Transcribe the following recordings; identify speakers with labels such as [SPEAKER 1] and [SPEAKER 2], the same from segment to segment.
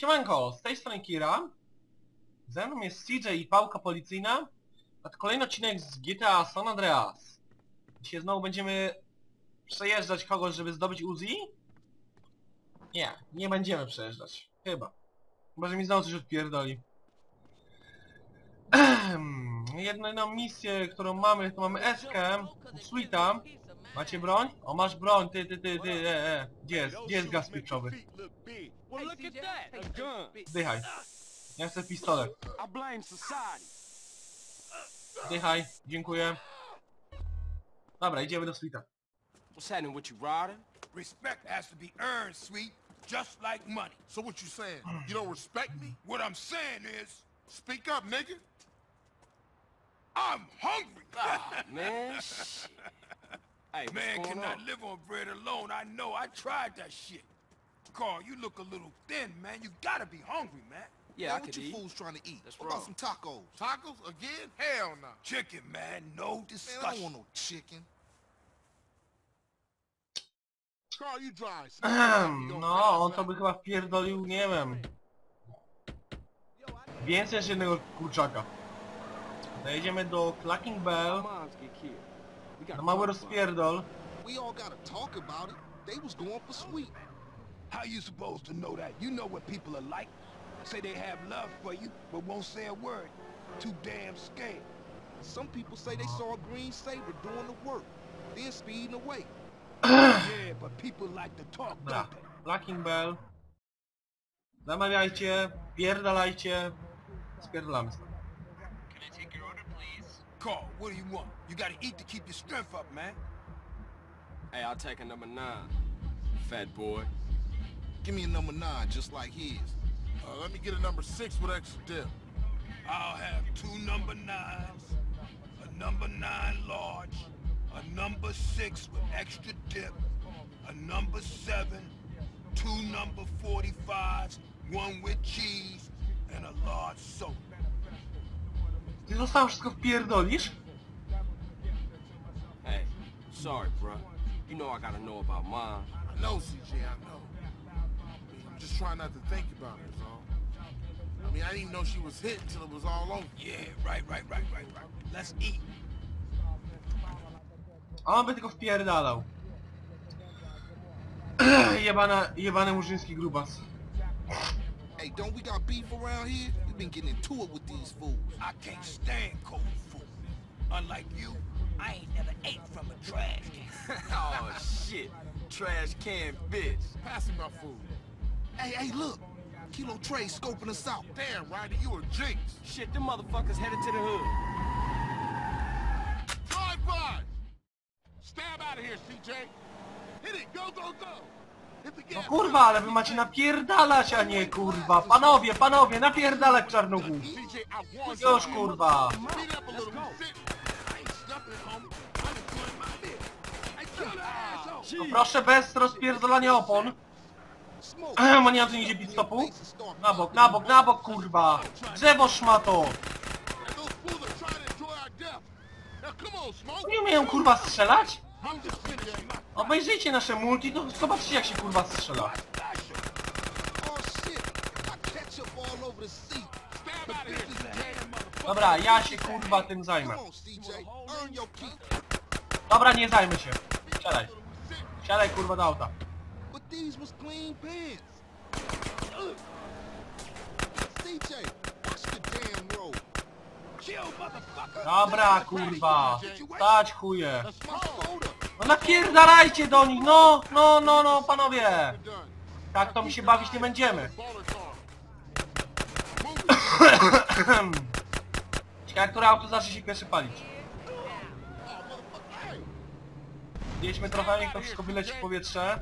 [SPEAKER 1] Siemanko, z tej strony Kira. Ze mną jest CJ i pałka policyjna. A to kolejny odcinek z GTA San Andreas. Dzisiaj znowu będziemy przejeżdżać kogoś, żeby zdobyć Uzi? Nie, nie będziemy przejeżdżać. Chyba. Chyba, że mi znowu coś odpierdoli. Jedną misję, którą mamy, to mamy Eskę, Sweeta. Macie broń? O, masz broń, ty, ty, ty, ty, e, e. Gdzie jest? Gdzie jest gaz pieprzowy?
[SPEAKER 2] Well, look at that, a gun.
[SPEAKER 1] Dychaj. Ja chcę pistolet.
[SPEAKER 2] I blame society.
[SPEAKER 1] Dychaj, dziękuję. Dobra, idziemy do Sweeta.
[SPEAKER 2] What's happening with you, Ryder?
[SPEAKER 3] Respect has to be earned, sweet, just like money.
[SPEAKER 4] So what you saying? You don't respect me?
[SPEAKER 3] What I'm saying is,
[SPEAKER 4] Speak up, nigga.
[SPEAKER 3] I'm hungry.
[SPEAKER 2] Ah, man. shit. Hey,
[SPEAKER 3] Man cannot
[SPEAKER 2] on?
[SPEAKER 3] live on bread alone. I know. I tried that shit. Carl, you look a little thin, man. You gotta be hungry, man.
[SPEAKER 2] Yeah,
[SPEAKER 4] Man,
[SPEAKER 2] I
[SPEAKER 4] what
[SPEAKER 2] could
[SPEAKER 4] you
[SPEAKER 2] eat.
[SPEAKER 4] fools trying to eat?
[SPEAKER 2] That's
[SPEAKER 4] what about some tacos? Tacos again? Hell no.
[SPEAKER 3] Chicken, man. No
[SPEAKER 4] Man, I don't
[SPEAKER 3] discussion.
[SPEAKER 4] want no chicken. Carl, you drive.
[SPEAKER 1] Ehem, No, on to by chyba wpierdolił, nie wiem. Więcej niż jednego kurczaka. Dojedziemy do Clacking Bell.
[SPEAKER 2] Moms get killed. We got
[SPEAKER 1] Na mały rozpierdol.
[SPEAKER 4] We all gotta talk about it. They was going for sweet.
[SPEAKER 3] How you supposed to know that? You know what people are like. Say they have love for you, but won't say a word. Too damn scared.
[SPEAKER 4] Some people say they saw a green saber doing the work, then speeding away.
[SPEAKER 3] yeah, but people like to talk,
[SPEAKER 1] Dobra,
[SPEAKER 3] don't they?
[SPEAKER 1] Clacking Bell. Zamawiajcie, pierdalajcie. Spierdalamy stąd. Can I take your order, please?
[SPEAKER 3] Carl, what do you want? You gotta eat to keep your strength up, man.
[SPEAKER 2] Hey, I'll take a number nine. Fat boy.
[SPEAKER 4] Give me a number nine, just like his.
[SPEAKER 5] Uh, let me get a number six with extra dip.
[SPEAKER 3] I'll have two number nines, a number nine large, a number six with extra dip, a number seven, two number 45s, one with cheese, and a large soda.
[SPEAKER 1] Ty zostało wszystko wpierdolisz?
[SPEAKER 2] Hey, sorry, bruh. You know I gotta know about mom.
[SPEAKER 5] I know, CJ, I know. I mean, I'm just trying not to think about it, is all. I mean, I didn't even know she was hit until it was all over.
[SPEAKER 3] Yeah, right, right, right, right, right. Let's eat.
[SPEAKER 1] A on by tylko wpierdalał. Jebana, jebany murzyński grubas.
[SPEAKER 4] Hey, don't we got beef around here? We've been getting into it with these fools.
[SPEAKER 3] I can't stand cold food. Unlike you, I ain't never ate from a trash can.
[SPEAKER 2] oh, shit. Trash can bitch.
[SPEAKER 5] Pass me my food.
[SPEAKER 4] Hey, hey, look. Kilo Trey scoping us out.
[SPEAKER 5] Damn, Ryder, you a jinx.
[SPEAKER 2] Shit, them motherfuckers headed to the hood.
[SPEAKER 5] Drive by. Stab out of here, CJ. Hit it. Go, go, go.
[SPEAKER 1] No kurwa, ale wy macie napierdalać, a nie kurwa. Panowie, panowie, napierdalać czarnuchu.
[SPEAKER 5] CJ, I want
[SPEAKER 1] Już kurwa.
[SPEAKER 5] Speed up a little. We sit.
[SPEAKER 3] I ain't snuffing it, homie. I'm enjoying my meal. Hey, kill the asshole.
[SPEAKER 1] No proszę bez rozpierdolania opon. Ehem, a nie pit stopu? Na bok, na bok, na bok kurwa. Drzewo szmato.
[SPEAKER 5] On.
[SPEAKER 1] Nie umieją kurwa strzelać? Obejrzyjcie nasze multi, to zobaczcie jak się kurwa strzela. Dobra, ja się kurwa tym zajmę.
[SPEAKER 4] On.
[SPEAKER 1] Dobra, nie zajmę się. Siadaj. Siadaj kurwa do auta.
[SPEAKER 4] These was clean pants. CJ, watch the damn road.
[SPEAKER 3] Chill, motherfucker.
[SPEAKER 1] Dobra kurwa. Stać chuje. No napierdalajcie do nich, no, no, no, no, panowie. Tak to mi się bawić nie będziemy. Ciekawe, które auto zacznie się pierwsze palić. Jedźmy trochę, niech to wszystko wyleci w powietrze.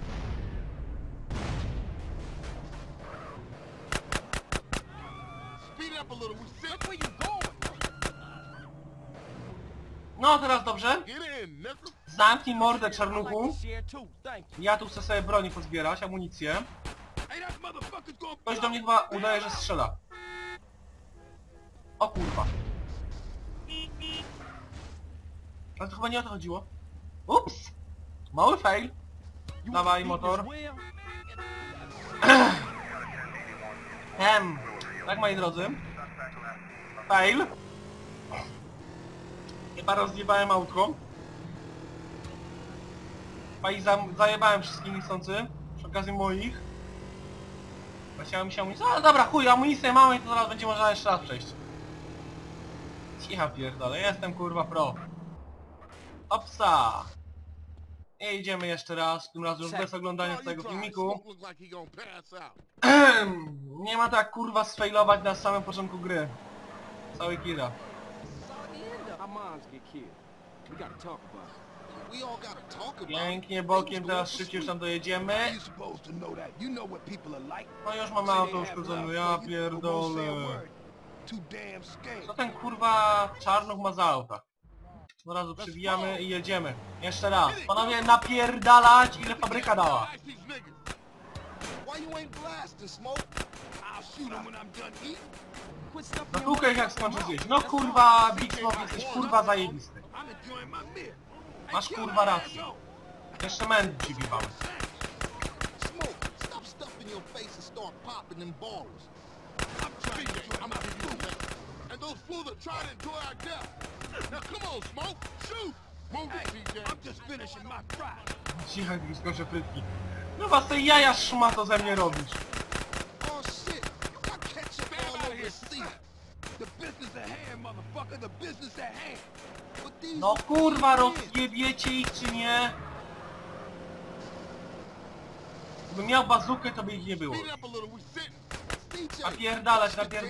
[SPEAKER 5] Speed it up a little. We sit. Where you going?
[SPEAKER 1] No, teraz dobrze. Zamknij mordę czarnuchu. Ja tu chcę sobie broni pozbierać, amunicję. Ktoś do mnie chyba udaje, że strzela. O kurwa. Ale to chyba nie o to chodziło. Ups! Mały fail. Dawaj, motor.
[SPEAKER 2] as well?
[SPEAKER 1] Em, tak moi drodzy. Fail. Chyba rozjebałem autko. Chyba i za, zajebałem wszystkich niechcący. Przy okazji moich. Chciałem mi się amunicję. No dobra, chuj, amunicję mamy i to zaraz będzie można jeszcze raz przejść. Cicha pierdolę, jestem kurwa pro. Opsa! I idziemy jeszcze raz, tym razem już bez oglądania całego
[SPEAKER 5] try.
[SPEAKER 1] filmiku. Nie ma tak kurwa sfailować na samym początku gry. Cały kira.
[SPEAKER 2] Our moms get killed. We gotta talk about it.
[SPEAKER 4] We all gotta talk about it.
[SPEAKER 1] Pięknie bokiem, teraz szybciej już tam dojedziemy.
[SPEAKER 3] You supposed to know that. You know what people are like.
[SPEAKER 1] No już mamy auto uszkodzone, ja pierdolę. Co ten kurwa czarnuch ma za auta? No razu przywijamy i jedziemy. Jeszcze raz. Panowie napierdalać ile fabryka dała. No
[SPEAKER 2] mouth.
[SPEAKER 1] jak skończę zjeść. No kurwa, Big jesteś kurwa zajebisty. Masz kurwa rację. Jeszcze mędy ci
[SPEAKER 4] stuffing your face
[SPEAKER 5] to
[SPEAKER 1] skończę frytki. No was te jaja szmato ze mnie robisz.
[SPEAKER 4] Oh shit, you got ketchup
[SPEAKER 3] Stand
[SPEAKER 4] all
[SPEAKER 3] out
[SPEAKER 4] over
[SPEAKER 3] here.
[SPEAKER 4] the seat.
[SPEAKER 3] The business at hand, motherfucker. The business at hand.
[SPEAKER 4] But these
[SPEAKER 1] No kurwa, rozjebiecie ich czy nie? Gdybym miał bazukę, to by ich nie było.
[SPEAKER 5] It up a little. We sitting.
[SPEAKER 4] CJ,
[SPEAKER 1] Napierdalać,
[SPEAKER 4] watch the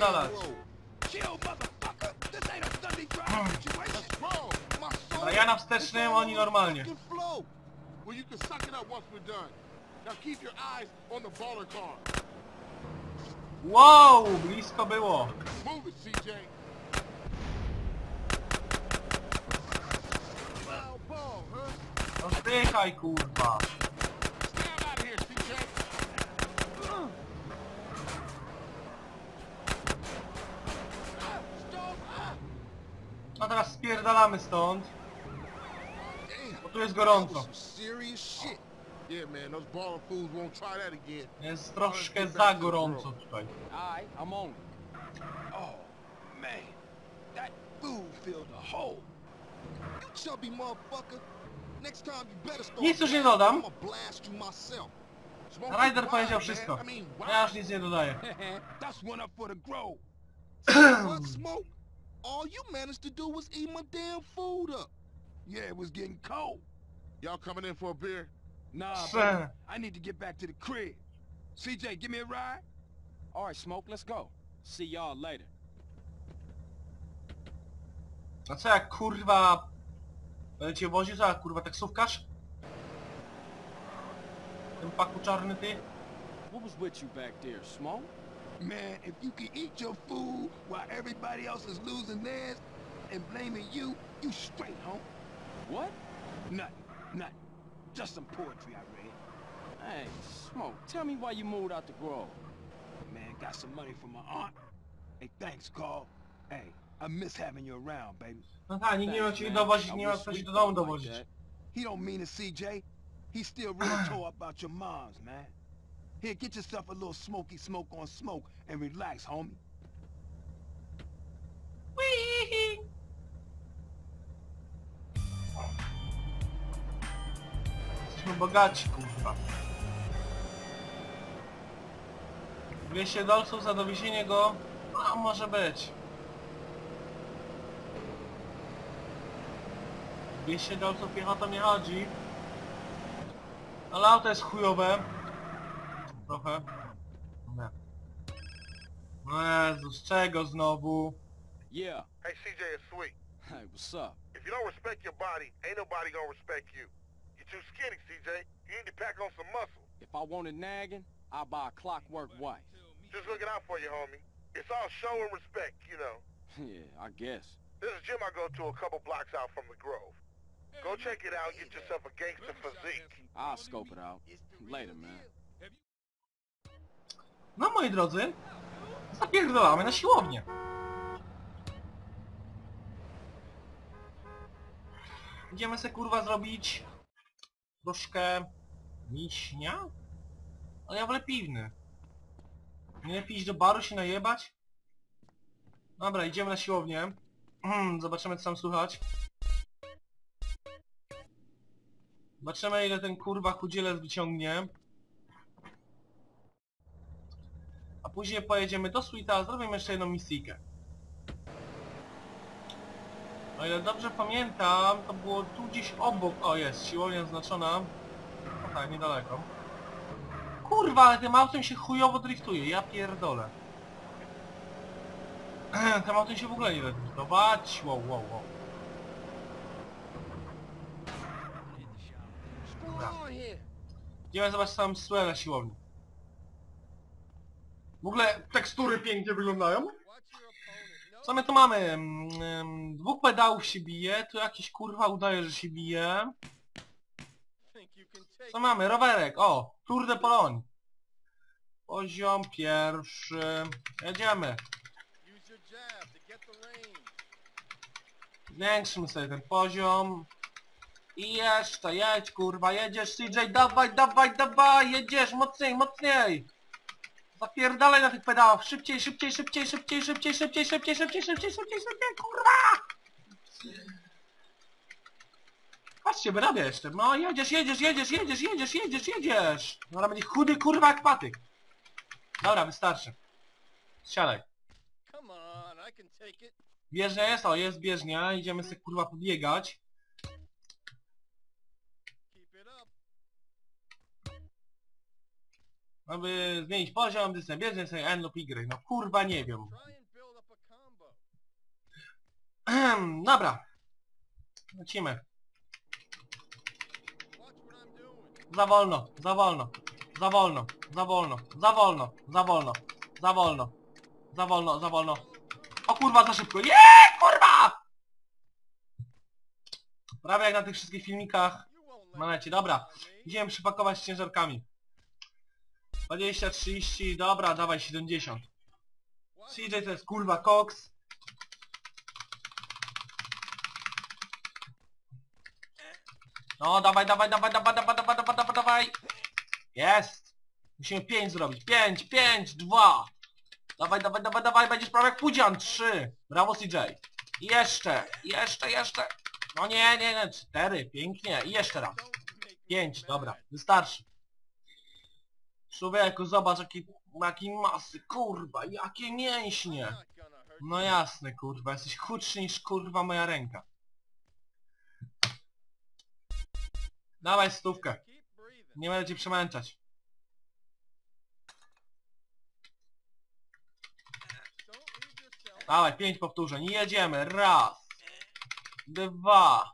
[SPEAKER 1] No zdychaj kurwa.
[SPEAKER 5] Stand out of here, CJ.
[SPEAKER 1] No teraz spierdalamy stąd, bo tu jest gorąco.
[SPEAKER 4] was some serious shit.
[SPEAKER 5] Yeah, man, those baller fools won't try that again.
[SPEAKER 1] Jest troszkę za gorąco tutaj.
[SPEAKER 2] I'm on.
[SPEAKER 3] Oh, man. That food filled a hole.
[SPEAKER 4] You chubby motherfucker.
[SPEAKER 1] Nic już nie dodam.
[SPEAKER 4] I'ma you myself.
[SPEAKER 5] Smoke
[SPEAKER 1] Ryder powiedział wszystko. Ja już nic nie dodaję.
[SPEAKER 3] That's one up for the grove.
[SPEAKER 4] What smoke? All you managed to do was eat my damn food up.
[SPEAKER 3] Yeah, it was getting cold.
[SPEAKER 5] Y'all coming in for a beer?
[SPEAKER 3] Nah, baby, I need to get back to the crib. CJ, give me a ride?
[SPEAKER 2] Alright, Smoke, let's go. See y'all later.
[SPEAKER 1] A co jak kurwa... Będę cię woził, co jak kurwa taksówkarz? W tym paku czarny ty?
[SPEAKER 2] What was with you back there, Smoke?
[SPEAKER 3] Man, if you can eat your food while everybody else is losing theirs and blaming you, you straight, home.
[SPEAKER 2] What?
[SPEAKER 3] Nothing, nothing. Just some poetry I read.
[SPEAKER 2] Hey, Smoke, tell me why you moved out the Grove.
[SPEAKER 3] Man, got some money from my aunt. Hey, thanks, Carl. Hey, I miss having you around, baby.
[SPEAKER 1] No tak, nikt nie ma
[SPEAKER 2] Thanks,
[SPEAKER 1] ci dowozić, nie ma
[SPEAKER 2] wish
[SPEAKER 1] kto do domu dowozić.
[SPEAKER 3] He don't mean it, CJ. He still really tore about your moms, man. Here, get yourself a little smoky smoke on smoke and relax, homie.
[SPEAKER 1] Jesteśmy bogaci, kurwa. 200 dolców za dowiezienie go? No, może być. 200 dolców piechotą nie chodzi. Ale auto jest chujowe. Trochę. Nie. No Jezu, z czego znowu?
[SPEAKER 2] Yeah.
[SPEAKER 6] Hey, CJ, it's Sweet.
[SPEAKER 2] Hey, what's up?
[SPEAKER 6] If you don't respect your body, ain't nobody gonna respect you. You're too skinny, CJ. You need to pack on some muscle.
[SPEAKER 2] If I wanted nagging, I'll buy a clockwork wife.
[SPEAKER 6] Just looking out for you, homie. It's all show and respect, you know.
[SPEAKER 2] yeah, I guess.
[SPEAKER 6] There's a gym I go to a couple blocks out from the Grove. Go check it out and get yourself a gangster physique.
[SPEAKER 2] I'll scope it out. Later, man.
[SPEAKER 1] No moi drodzy, zapierdolamy na siłownię. Idziemy se kurwa zrobić troszkę miśnia? Ale ja wolę piwny. Nie lepiej iść do baru się najebać? Dobra, idziemy na siłownię. Zobaczymy co tam słychać. Zobaczymy ile ten kurwa chudzielec wyciągnie. A później pojedziemy do Sweeta, zrobimy jeszcze jedną misyjkę. O ile dobrze pamiętam, to było tu gdzieś obok. O jest, siłownia zaznaczona. O tak, niedaleko. Kurwa, ale tym autem się chujowo driftuje, ja pierdolę. Tym autem się w ogóle nie da driftować. Wow, wow, wow.
[SPEAKER 2] Here?
[SPEAKER 1] Idziemy zobaczyć sam Suela na siłowni. W ogóle tekstury pięknie wyglądają. Co my tu mamy? Mm, mm, Dwóch pedałów się bije, tu jakiś kurwa udaje, że się bije. Co mamy? Rowerek, o! Tour de Pologne. Poziom pierwszy. Jedziemy. Zwiększymy sobie ten poziom. I jeszcze, jedź kurwa, jedziesz CJ, dawaj, dawaj, dawaj, jedziesz, mocniej, mocniej! Zapierdalaj na tych pedałach, szybciej, szybciej, szybciej, szybciej, szybciej, szybciej, szybciej, szybciej, szybciej, szybciej, szybciej, kurwa! Patrzcie, wyrabia jeszcze, no jedziesz, jedziesz, jedziesz, jedziesz, jedziesz, jedziesz, jedziesz! No będzie chudy kurwa jak patyk. Dobra, wystarczy. Siadaj. Bieżnia jest? O, jest bieżnia. Idziemy sobie kurwa pobiegać.
[SPEAKER 2] Keep it up.
[SPEAKER 1] Aby zmienić poziom, dystans bieżnia sobie N lub Y. No kurwa nie wiem. Dobra. Lecimy. Za wolno, za wolno. Za wolno, za wolno, za wolno, za wolno, za wolno. Za wolno, za wolno. O kurwa, za szybko. Nie, kurwa! Prawie jak na tych wszystkich filmikach. Lecie, dobra. Idziemy przypakować ciężarkami. 20, 30, dobra, dawaj 70.
[SPEAKER 2] Watch
[SPEAKER 1] CJ to jest kurwa Cox. No, dawaj, dawaj, dawaj, dawaj, dawaj, dawaj, dawaj, dawaj, dawaj. Jest. Musimy 5 zrobić. 5, 5, 2. Dawaj, dawaj, dawaj, dawaj, będziesz prawie jak Pudzian. 3. Brawo CJ. I jeszcze, jeszcze, jeszcze. No nie, nie, nie, 4, pięknie. I jeszcze raz.
[SPEAKER 2] Don't make me
[SPEAKER 1] 5,
[SPEAKER 2] mad.
[SPEAKER 1] dobra, wystarczy. Człowieku, zobacz jaki, jaki masy, kurwa, jakie mięśnie. No jasne, kurwa, jesteś chudszy niż kurwa moja ręka. Dawaj stówkę, nie będę cię przemęczać. Dawaj, pięć powtórzeń, jedziemy, raz, dwa,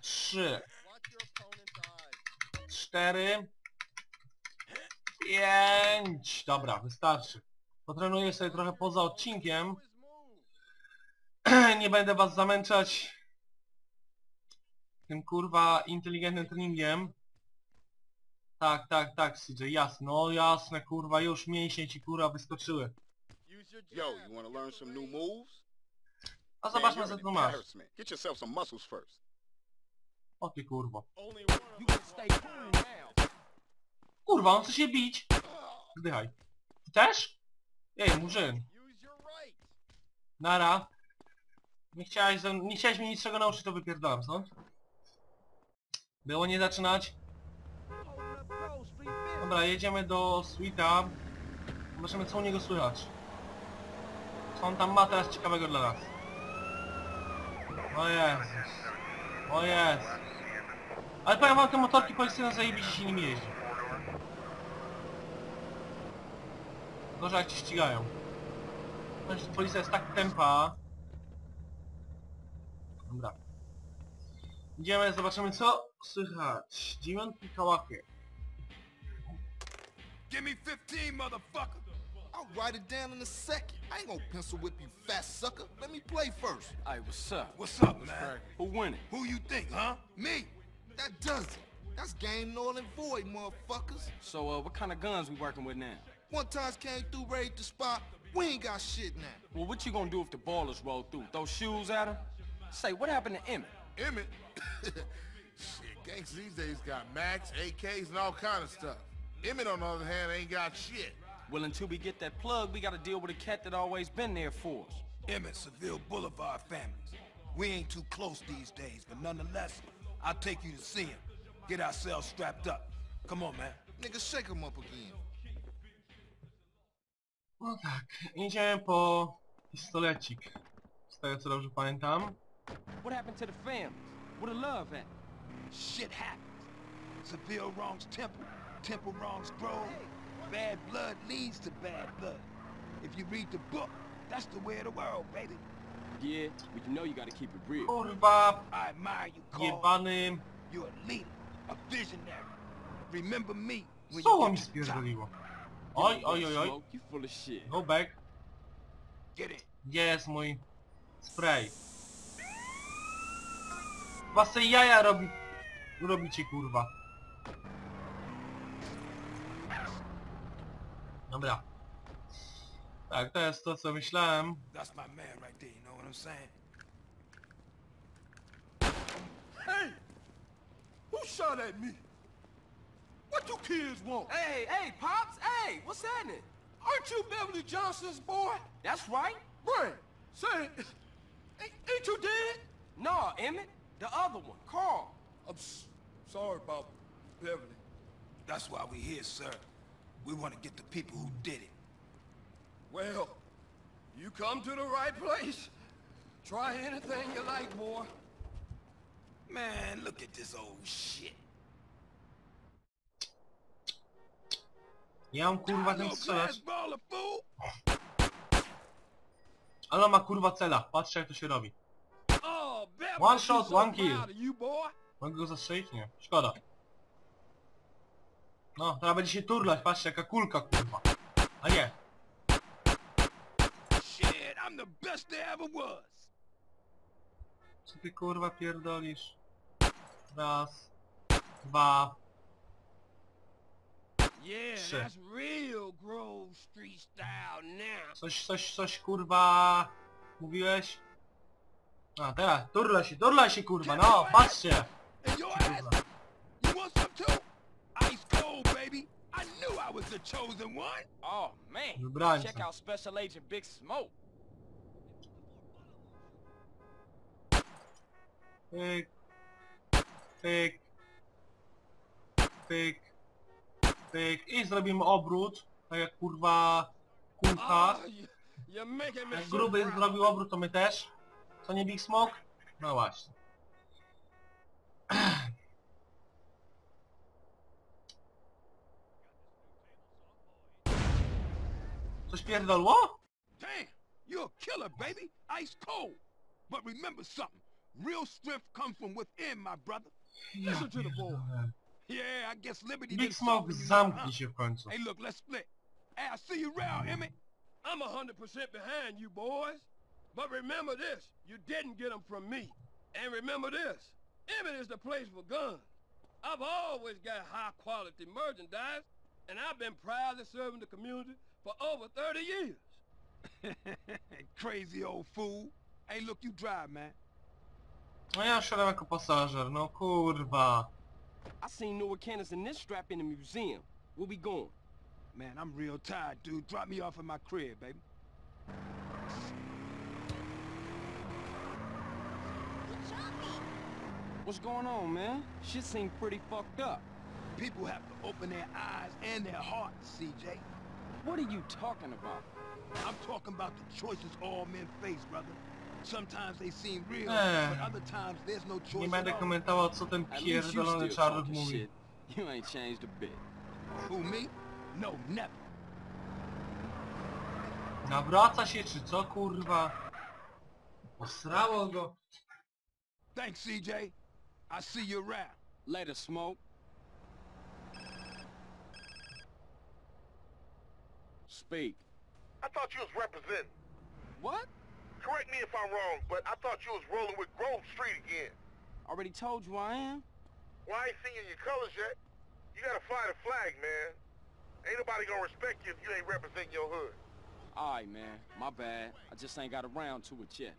[SPEAKER 1] trzy, cztery, pięć. Dobra, wystarczy. Potrenuję sobie trochę poza odcinkiem. Nie będę was zamęczać tym kurwa inteligentnym treningiem. Tak, tak, tak, CJ, jasne, no jasne, kurwa, już mięśnie ci kurwa wyskoczyły.
[SPEAKER 7] Yo, you learn some new moves?
[SPEAKER 1] A zobaczmy co tu masz.
[SPEAKER 7] embarrassment. Get yourself some muscles first.
[SPEAKER 1] O ty kurwo. Kurwa, on chce się bić. Wdychaj. Ty też? Ej, murzyn. Nara. Nie chciałeś, nie chciałeś mnie niczego nauczyć, to wypierdalam stąd. Było nie zaczynać. Dobra, jedziemy do Sweeta. Zobaczymy co u niego słychać. Co on tam ma teraz ciekawego dla nas. O Jezus. O Jezus. Ale powiem wam, te motorki policyjne zajebiście się nimi jeździ. Gorzej jak ci ścigają. Ponieważ Policja jest tak tempa. Dobra. Idziemy, zobaczymy co słychać. Dziewiątki kałachy.
[SPEAKER 3] Give me 15, motherfucker.
[SPEAKER 4] I'll write it down in a second. I ain't gonna pencil whip you, fat sucker. Let me play first.
[SPEAKER 2] Hey, what's up?
[SPEAKER 3] What's up, man?
[SPEAKER 2] Who winning?
[SPEAKER 3] Who you think, huh? Me.
[SPEAKER 4] That does it. That's game null and void, motherfuckers.
[SPEAKER 2] So, uh, what kind of guns we working with now?
[SPEAKER 4] One times came through, raided the spot. We ain't got shit now.
[SPEAKER 2] Well, what you gonna do if the ballers roll through? Throw shoes at them? Say, what happened to Emmett?
[SPEAKER 5] Emmett. shit, gangsters these days got Max, AKs, and all kind of stuff. Emmett, on the other hand, ain't got shit.
[SPEAKER 2] Well, until we get that plug, we gotta deal with a cat that always been there for us.
[SPEAKER 3] Emmett, Seville Boulevard families. We ain't too close these days, but nonetheless, I'll take you to see him. Get ourselves strapped up. Come on, man.
[SPEAKER 4] Nigga, shake him up again.
[SPEAKER 1] No tak, idziemy po pistolecik. Z tego co dobrze pamiętam.
[SPEAKER 2] What happened to the families? What the love at?
[SPEAKER 3] Shit happens. Seville wrongs Temple, Temple wrongs Grove. Bad blood leads to bad blood. If you read the book, that's the way of the world, baby.
[SPEAKER 2] Yeah, but you know you gotta keep it real.
[SPEAKER 1] Kurwa,
[SPEAKER 3] I admire you, Carl.
[SPEAKER 1] jebany...
[SPEAKER 3] You're a leader, a visionary. Remember me when
[SPEAKER 1] Co
[SPEAKER 3] you
[SPEAKER 1] mi
[SPEAKER 3] get to the top.
[SPEAKER 1] spierdoliło? Oj, oj, oj, oj.
[SPEAKER 3] Get in.
[SPEAKER 1] Gdzie jest mój spray? Was te jaja robi... robicie kurwa. Dobra. Tak, to jest to co myślałem.
[SPEAKER 3] That's my man right there, you know what I'm saying?
[SPEAKER 5] Hey! Who shot at me? What you kids want?
[SPEAKER 2] Hey, hey, Pops! Hey, what's happening?
[SPEAKER 5] Aren't you Beverly Johnson's boy?
[SPEAKER 2] That's right.
[SPEAKER 5] Brian, say, ain't, ain't you dead?
[SPEAKER 2] No, Emmett. The other one, Carl.
[SPEAKER 5] I'm sorry about Beverly.
[SPEAKER 3] That's why we're here, sir. We want to get the people who did it.
[SPEAKER 5] Well, you come to the right place. Try anything you like, boy.
[SPEAKER 3] Man, look at this old shit.
[SPEAKER 1] Ja mam kurwa
[SPEAKER 3] No
[SPEAKER 1] tym
[SPEAKER 3] glass
[SPEAKER 1] strzelać. Ale on ma kurwa cela. Patrzcie jak to się robi. One shot, one kill. Mogę go zastrzelić? Nie. Szkoda. No, teraz będzie się turlać. Patrzcie jaka kulka kurwa. A nie. Co ty kurwa pierdolisz? Raz. Dwa.
[SPEAKER 5] Yeah,
[SPEAKER 1] Shit.
[SPEAKER 5] that's real Grove Street style now.
[SPEAKER 1] Coś, coś, coś kurwa... Mówiłeś? A teraz, turla się, turla się kurwa, no, patrzcie!
[SPEAKER 3] And your ass,
[SPEAKER 1] Kurwa.
[SPEAKER 3] you want some too? Ice cold, baby. I knew I was the chosen one.
[SPEAKER 2] Oh, man.
[SPEAKER 1] Wybrańca.
[SPEAKER 2] Check out Special Agent Big Smoke.
[SPEAKER 1] Pyk. Pyk. Pyk. Pyk. I zrobimy obrót, tak jak kurwa
[SPEAKER 5] me
[SPEAKER 1] Jak gruby zrobił obrót, to my też. Co nie Big Smoke? No właśnie. Coś pierdolło?
[SPEAKER 3] Damn, you're a killer, baby. Ice cold. But remember something. Real strength comes from within, my brother.
[SPEAKER 5] Listen to the boy.
[SPEAKER 1] Pierdolę.
[SPEAKER 3] Yeah, I guess Liberty
[SPEAKER 1] Big
[SPEAKER 3] didn't
[SPEAKER 1] Smoke,
[SPEAKER 3] soften you up,
[SPEAKER 1] zamknij
[SPEAKER 3] huh?
[SPEAKER 1] się w końcu.
[SPEAKER 3] Hey, look, let's split. Hey, I see you around, mm. Emmett.
[SPEAKER 5] I'm a hundred percent behind you boys. But remember this, you didn't get them from me. And remember this, Emmett is the place for guns. I've always got high quality merchandise, and I've been proudly serving the community for over 30 years.
[SPEAKER 3] Crazy old fool. Hey, look, you drive, man.
[SPEAKER 1] No ja szedłem jako pasażer, no kurwa.
[SPEAKER 2] I seen Noah Cannons in this strap in the museum. Where we going?
[SPEAKER 3] Man, I'm real tired, dude. Drop me off at my crib, baby.
[SPEAKER 2] What's going on, man? Shit seem pretty fucked up.
[SPEAKER 3] People have to open their eyes and their hearts, CJ.
[SPEAKER 2] What are you talking about?
[SPEAKER 3] I'm talking about the choices all men face, brother. Sometimes they seem real,
[SPEAKER 1] Ech.
[SPEAKER 3] but other times there's no choice
[SPEAKER 1] Nie
[SPEAKER 3] at
[SPEAKER 1] będę
[SPEAKER 3] all.
[SPEAKER 1] komentował co ten
[SPEAKER 2] At least you
[SPEAKER 1] pierdolony
[SPEAKER 2] still
[SPEAKER 1] czarnuch
[SPEAKER 2] talking
[SPEAKER 1] mówi.
[SPEAKER 2] You ain't changed a bit.
[SPEAKER 3] Who, me? No, never.
[SPEAKER 1] Nawraca się czy co kurwa? Posrało go.
[SPEAKER 3] Thanks, CJ. I see you around.
[SPEAKER 2] Later, Smoke. Speak.
[SPEAKER 6] I thought you was representing.
[SPEAKER 2] What?
[SPEAKER 6] Correct me if I'm wrong, but I thought you was rolling with Grove Street again.
[SPEAKER 2] Already told you I am.
[SPEAKER 6] Well, I ain't seen you in your colors yet. You gotta fly the flag, man. Ain't nobody gonna respect you if you ain't representing your hood.
[SPEAKER 2] Alright, man. My bad. I just ain't got around to it yet.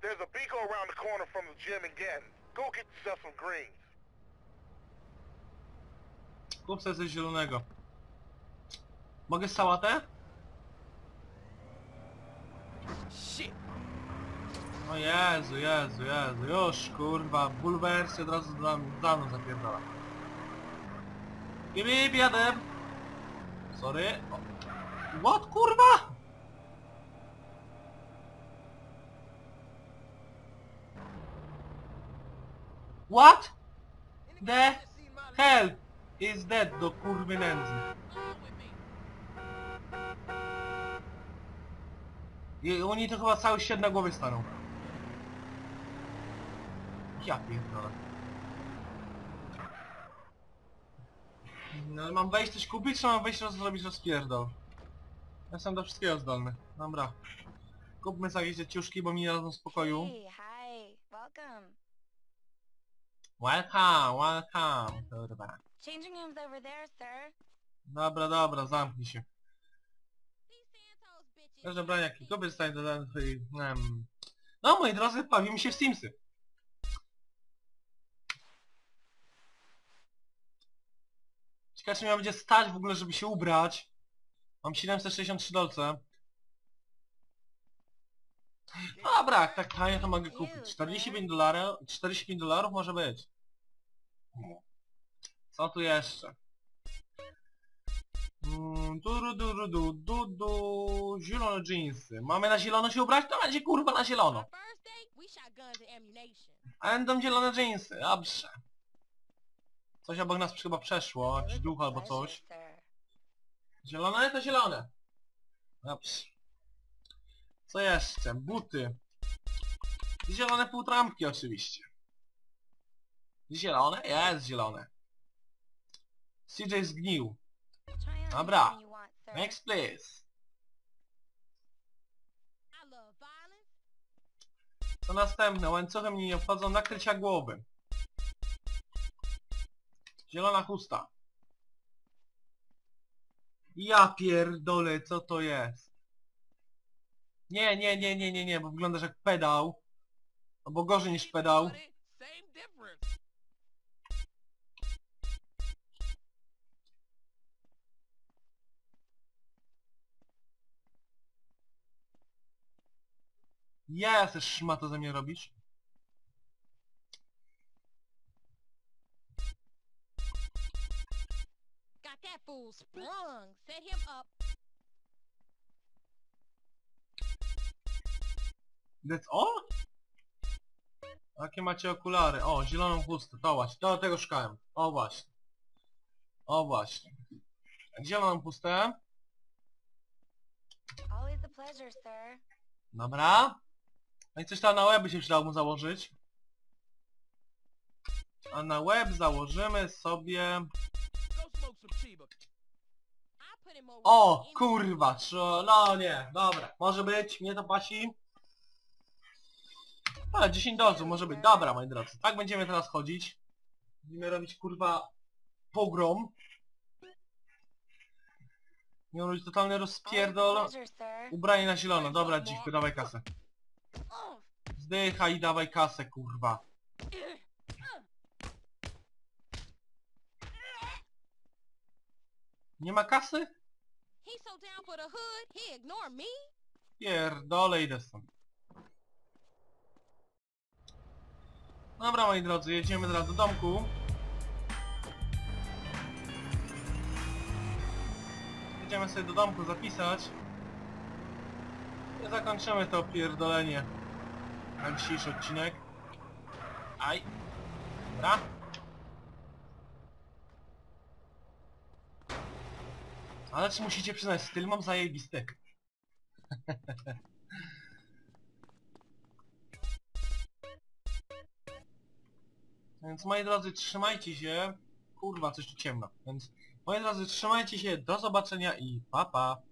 [SPEAKER 6] There's a Beaco around the corner from the gym in Gatton. Go get yourself some greens.
[SPEAKER 1] Kup sobie coś zielonego. Mogę sałatę? O Jezu, Jezu, Jezu, już kurwa, bulwersy od razu za, za mną zapierdala. Bip, bip! Sorry. What, kurwa? What? The hell is that do kurwy nędzy? I oni to chyba cały świat na głowie staną. Ja pierdolę. No ale mam wejść coś kupić, czy mam wejść roz zrobić rozpierdol? Ja Jestem do wszystkiego zdolny. Dobra. Kupmy sobie ciuszki, bo mi nie dadzą spokoju.
[SPEAKER 8] Hey, hi. Welcome.
[SPEAKER 1] Welcome, welcome, kurwa.
[SPEAKER 8] Changing rooms over there, sir.
[SPEAKER 1] Dobra, dobra, zamknij się. Dobra, jaki kobiet zostanie do twojej... em, No moi drodzy, bawimy się w Simsy. Ciekawe czy mnie będzie stać w ogóle, żeby się ubrać. Mam 763 dolce. Dobra, tak tanie to mogę kupić. 45 dolarów, 45 dolarów może być. Co tu jeszcze? Mm, Duru duru du du du Zielone jeansy. Mamy na zielono się ubrać? To będzie kurwa na zielono. A będą zielone jeansy, dobrze. Coś obok nas chyba przeszło, jakiś duch albo coś. Zielone to zielone. Dobrze. Co jeszcze? Buty. I zielone półtrampki oczywiście. Zielone? Jest zielone. CJ zgnił. Dobra. Next please. Co następne? Łańcuchem nie obchodzą nakrycia głowy. Zielona chusta. Ja pierdolę, co to jest? Nie, nie, nie, nie, nie, nie, bo wyglądasz jak pedał. Albo gorzej niż pedał. Ja też szmato ze mnie robisz.
[SPEAKER 9] Fool sprung. Set him up.
[SPEAKER 1] That's all? Jakie macie okulary? O, zieloną chustę, to właśnie, to tego szukałem. O właśnie. O właśnie. Zieloną chustę.
[SPEAKER 8] Always a pleasure, sir.
[SPEAKER 1] Dobra. No i coś tam na łeb by się przydało mu założyć. A na łeb założymy sobie...
[SPEAKER 2] Go smoke some Chiba.
[SPEAKER 9] I put him over
[SPEAKER 1] O, kurwa, czo... no nie, dobra. Może być, mnie to pasi. Ale 10 dolców może być, dobra moi drodzy. Tak będziemy teraz chodzić. Będziemy robić kurwa pogrom. Będziemy robić totalny rozpierdol. Ubranie na zielono, dobra dziwko, dawaj kasę.
[SPEAKER 9] Oh,
[SPEAKER 1] Zdychaj i dawaj kasę, kurwa. Nie ma kasy?
[SPEAKER 9] He's so down for the hood, he ignore me?
[SPEAKER 1] Pierdolę, idę stąd. Dobra moi drodzy, jedziemy teraz do domku. Jedziemy sobie do domku zapisać. I zakończymy to pierdolenie na dzisiejszy odcinek. Aj. Dobra. Ale czy musicie przyznać, styl mam zajebisty. Więc moi drodzy, trzymajcie się. Kurwa, coś tu ciemno. Więc moi drodzy, trzymajcie się, do zobaczenia i pa pa.